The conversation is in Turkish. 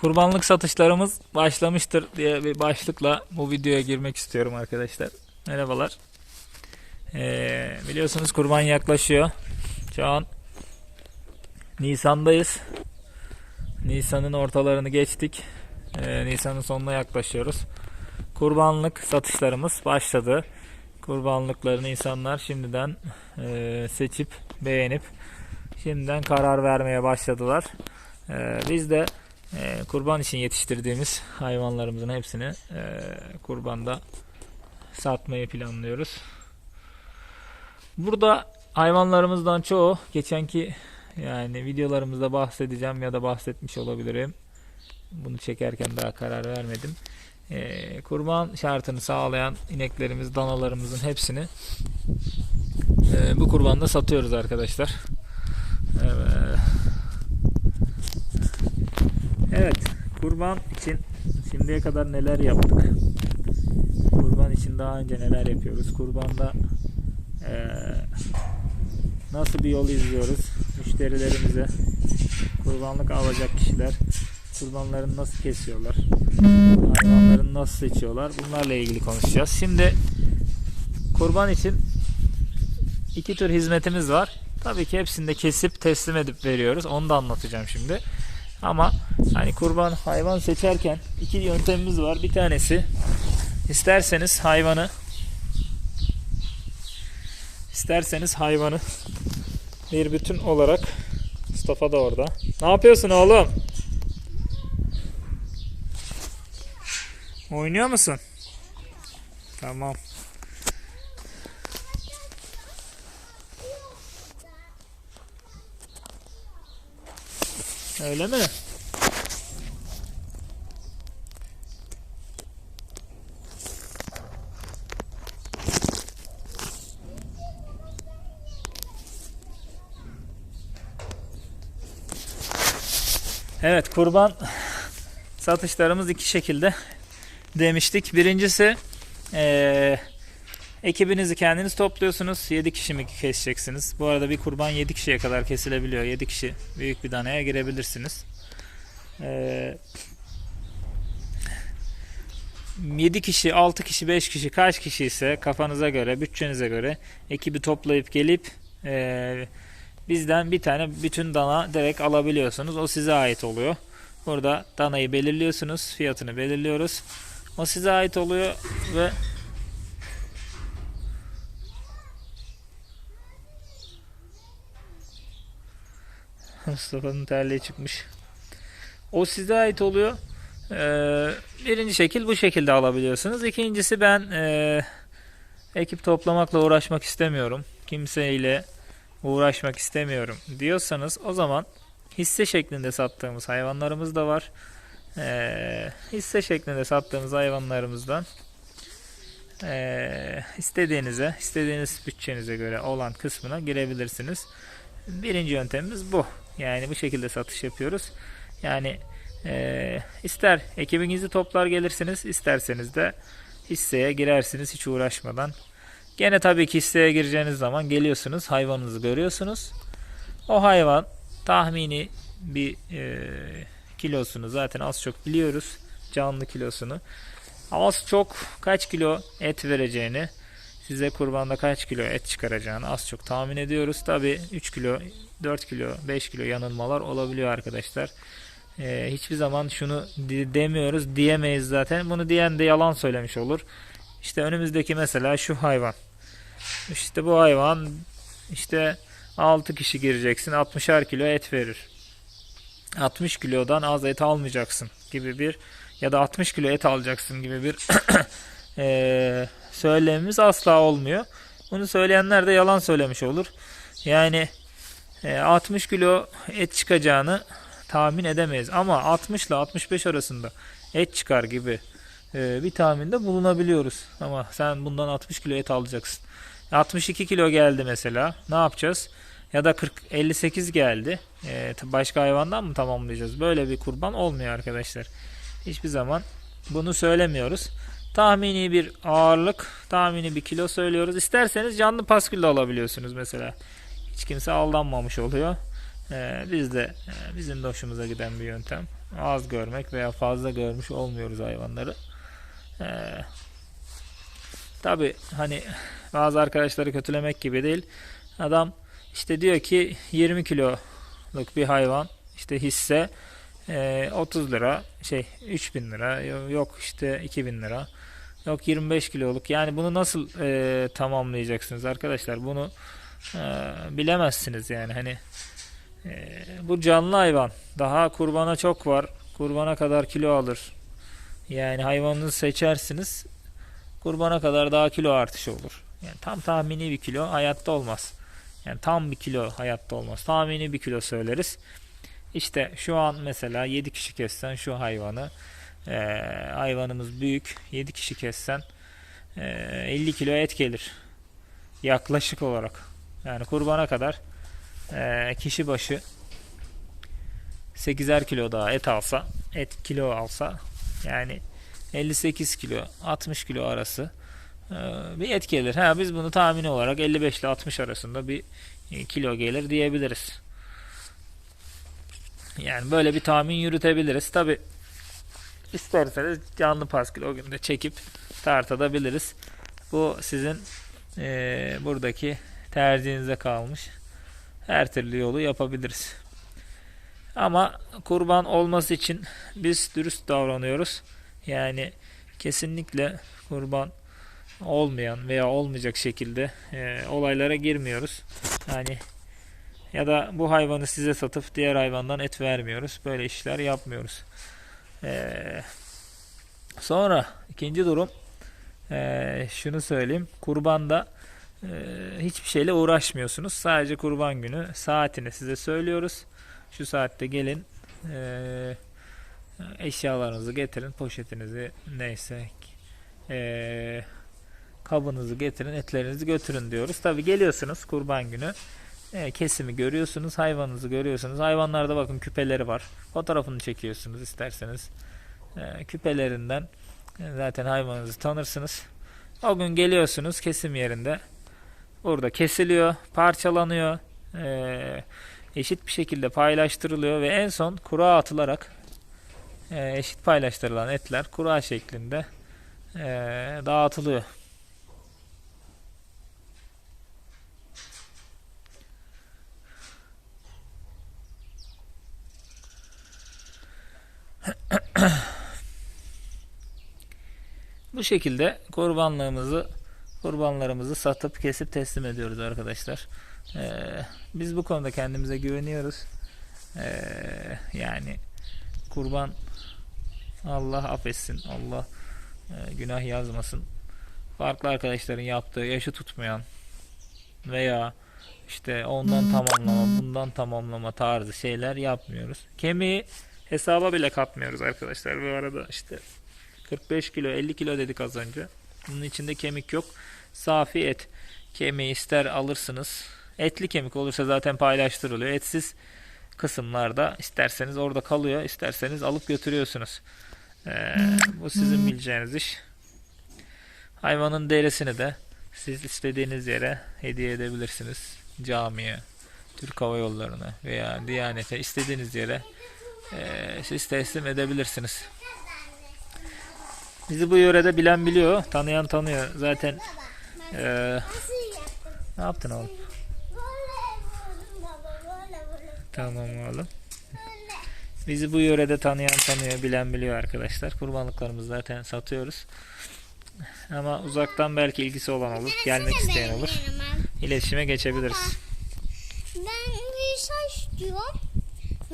Kurbanlık satışlarımız başlamıştır diye bir başlıkla bu videoya girmek istiyorum arkadaşlar. Merhabalar. Ee, biliyorsunuz kurban yaklaşıyor. Şu an Nisan'dayız. Nisan'ın ortalarını geçtik. Ee, Nisan'ın sonuna yaklaşıyoruz. Kurbanlık satışlarımız başladı. Kurbanlıklarını insanlar şimdiden e, seçip beğenip şimdiden karar vermeye başladılar. Ee, biz de e, kurban için yetiştirdiğimiz hayvanlarımızın hepsini e, kurbanda satmayı planlıyoruz. Burada hayvanlarımızdan çoğu geçenki yani videolarımızda bahsedeceğim ya da bahsetmiş olabilirim. Bunu çekerken daha karar vermedim. E, kurban şartını sağlayan ineklerimiz, danalarımızın hepsini e, bu kurbanda satıyoruz arkadaşlar. Evet. Evet, kurban için şimdiye kadar neler yaptık? Kurban için daha önce neler yapıyoruz? Kurbanda eee, nasıl bir yol izliyoruz? Müşterilerimize, kurbanlık alacak kişiler kurbanlarını nasıl kesiyorlar? Hayvanlarını nasıl seçiyorlar? Bunlarla ilgili konuşacağız. Şimdi kurban için iki tür hizmetimiz var. Tabii ki hepsini de kesip teslim edip veriyoruz. Onu da anlatacağım şimdi. Ama hani kurban hayvan seçerken iki yöntemimiz var. Bir tanesi isterseniz hayvanı isterseniz hayvanı bir bütün olarak Mustafa da orada. Ne yapıyorsun oğlum? Oynuyor musun? Tamam. Öyle mi? Evet kurban satışlarımız iki şekilde demiştik. Birincisi eee, ekibinizi kendiniz topluyorsunuz. 7 kişi mi keseceksiniz? Bu arada bir kurban 7 kişiye kadar kesilebiliyor. 7 kişi büyük bir danaya girebilirsiniz. Eee 7 kişi, 6 kişi, 5 kişi kaç kişi ise kafanıza göre, bütçenize göre ekibi toplayıp gelip eee, bizden bir tane bütün dana direkt alabiliyorsunuz. O size ait oluyor. Burada danayı belirliyorsunuz. Fiyatını belirliyoruz. O size ait oluyor ve Mustafa'nın terliği çıkmış. O size ait oluyor. Ee, birinci şekil bu şekilde alabiliyorsunuz. İkincisi ben e, ekip toplamakla uğraşmak istemiyorum. Kimseyle uğraşmak istemiyorum diyorsanız o zaman hisse şeklinde sattığımız hayvanlarımız da var. Ee, hisse şeklinde sattığımız hayvanlarımızdan ee, istediğinize, istediğiniz bütçenize göre olan kısmına girebilirsiniz. Birinci yöntemimiz bu. Yani bu şekilde satış yapıyoruz. Yani ee, ister ekibinizi toplar gelirsiniz, isterseniz de hisseye girersiniz hiç uğraşmadan. Gene tabii ki hisseye gireceğiniz zaman geliyorsunuz, hayvanınızı görüyorsunuz. O hayvan tahmini bir e, kilosunu zaten az çok biliyoruz. Canlı kilosunu. Az çok kaç kilo et vereceğini, size kurbanda kaç kilo et çıkaracağını az çok tahmin ediyoruz. Tabi 3 kilo, 4 kilo, 5 kilo yanılmalar olabiliyor arkadaşlar. E, hiçbir zaman şunu demiyoruz, diyemeyiz zaten. Bunu diyen de yalan söylemiş olur. İşte önümüzdeki mesela şu hayvan. İşte bu hayvan işte 6 kişi gireceksin 60'ar kilo et verir. 60 kilodan az et almayacaksın gibi bir ya da 60 kilo et alacaksın gibi bir eee söylemimiz asla olmuyor. Bunu söyleyenler de yalan söylemiş olur. Yani e, 60 kilo et çıkacağını tahmin edemeyiz. Ama 60 ile 65 arasında et çıkar gibi e, bir tahminde bulunabiliyoruz. Ama sen bundan 60 kilo et alacaksın. 62 kilo geldi mesela. Ne yapacağız? Ya da 40 58 geldi. E, başka hayvandan mı tamamlayacağız? Böyle bir kurban olmuyor arkadaşlar. Hiçbir zaman bunu söylemiyoruz. Tahmini bir ağırlık, tahmini bir kilo söylüyoruz. İsterseniz canlı paskülle alabiliyorsunuz mesela. Hiç kimse aldanmamış oluyor. Ee, biz de e, bizim de hoşumuza giden bir yöntem. Az görmek veya fazla görmüş olmuyoruz hayvanları. Ee, Tabi hani bazı arkadaşları kötülemek gibi değil. Adam işte diyor ki 20 kiloluk bir hayvan işte hisse e, 30 lira şey 3000 lira yok işte 2000 lira yok 25 kiloluk yani bunu nasıl e, tamamlayacaksınız arkadaşlar bunu e, bilemezsiniz yani hani e, bu canlı hayvan daha kurbana çok var kurbana kadar kilo alır yani hayvanınızı seçersiniz kurbana kadar daha kilo artışı olur. Yani tam tahmini bir kilo hayatta olmaz. Yani tam bir kilo hayatta olmaz. Tahmini bir kilo söyleriz. İşte şu an mesela 7 kişi kessen şu hayvanı e, hayvanımız büyük 7 kişi kessen e, 50 kilo et gelir. Yaklaşık olarak. Yani kurbana kadar e, kişi başı 8'er kilo daha et alsa et kilo alsa yani 58 kilo 60 kilo arası e, bir et gelir. Ha biz bunu tahmini olarak 55 ile 60 arasında bir e, kilo gelir diyebiliriz. Yani böyle bir tahmin yürütebiliriz. Tabi isterseniz canlı paskül o gün de çekip tartabiliriz. Bu sizin e, buradaki tercihinize kalmış. Her türlü yolu yapabiliriz. Ama kurban olması için biz dürüst davranıyoruz. Yani kesinlikle kurban olmayan veya olmayacak şekilde e, olaylara girmiyoruz. Yani ya da bu hayvanı size satıp diğer hayvandan et vermiyoruz. Böyle işler yapmıyoruz. E, sonra ikinci durum e, şunu söyleyeyim. Kurbanda e, hiçbir şeyle uğraşmıyorsunuz. Sadece kurban günü saatini size söylüyoruz. Şu saatte gelin. Eee eşyalarınızı getirin, poşetinizi neyse eee, kabınızı getirin, etlerinizi götürün diyoruz. Tabi geliyorsunuz kurban günü. E, kesimi görüyorsunuz, hayvanınızı görüyorsunuz. Hayvanlarda bakın küpeleri var. Fotoğrafını çekiyorsunuz isterseniz. E, küpelerinden e, zaten hayvanınızı tanırsınız. O gün geliyorsunuz kesim yerinde. Burada kesiliyor, parçalanıyor. e, eşit bir şekilde paylaştırılıyor ve en son kura atılarak e, eşit paylaştırılan etler kura şeklinde e, dağıtılıyor. Bu şekilde kurbanlığımızı kurbanlarımızı satıp kesip teslim ediyoruz arkadaşlar. Ee, biz bu konuda kendimize güveniyoruz. Ee, yani kurban Allah affetsin. Allah e, günah yazmasın. Farklı arkadaşların yaptığı yaşı tutmayan veya işte ondan tamamlama, bundan tamamlama tarzı şeyler yapmıyoruz. Kemiği hesaba bile katmıyoruz arkadaşlar. Bu arada işte 45 kilo, 50 kilo dedik az önce. Bunun içinde kemik yok. Safi et. Kemiği ister alırsınız. Etli kemik olursa zaten paylaştırılıyor. Etsiz kısımlarda isterseniz orada kalıyor, isterseniz alıp götürüyorsunuz. Ee, bu sizin bileceğiniz iş. Hayvanın derisini de siz istediğiniz yere hediye edebilirsiniz. Camiye, Türk Hava Yolları'na veya Diyanet'e istediğiniz yere e, siz teslim edebilirsiniz. Bizi bu yörede bilen biliyor, tanıyan tanıyor. Zaten e, ne yaptın oğlum? Tamam oğlum. Bizi bu yörede tanıyan tanıyor, bilen biliyor arkadaşlar. Kurbanlıklarımızı zaten satıyoruz. Ama uzaktan belki ilgisi olan olur, gelmek isteyen olur. İletişime geçebiliriz. Ben bir saç diyorum.